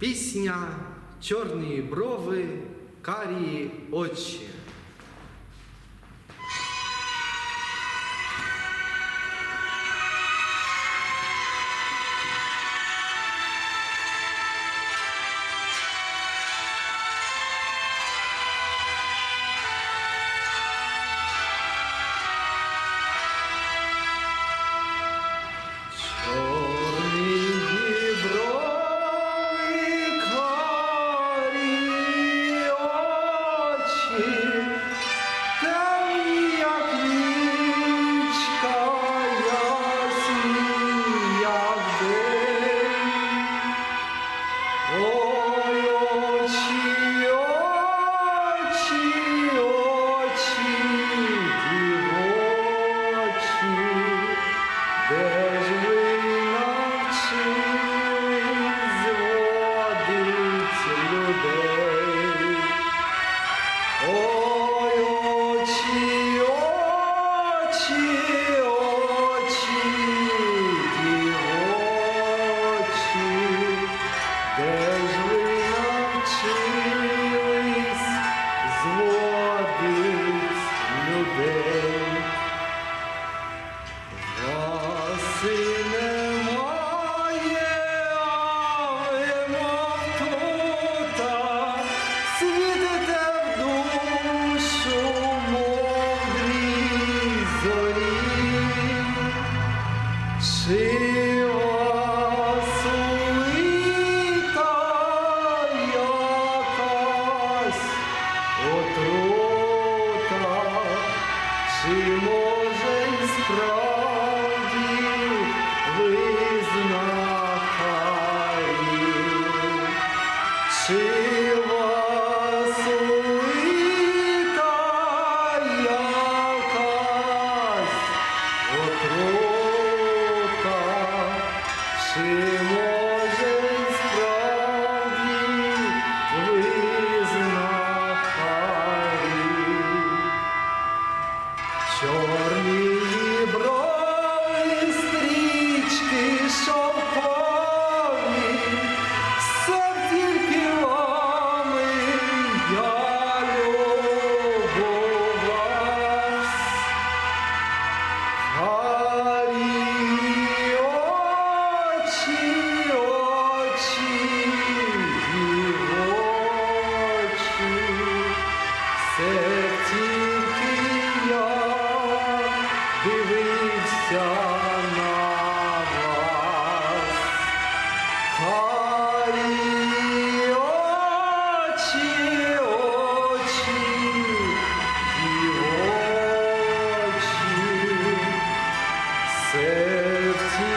Пісня чорні брови, карі очі. Чи може й справді визнахаю, чи вас лита якась отрута, чи Save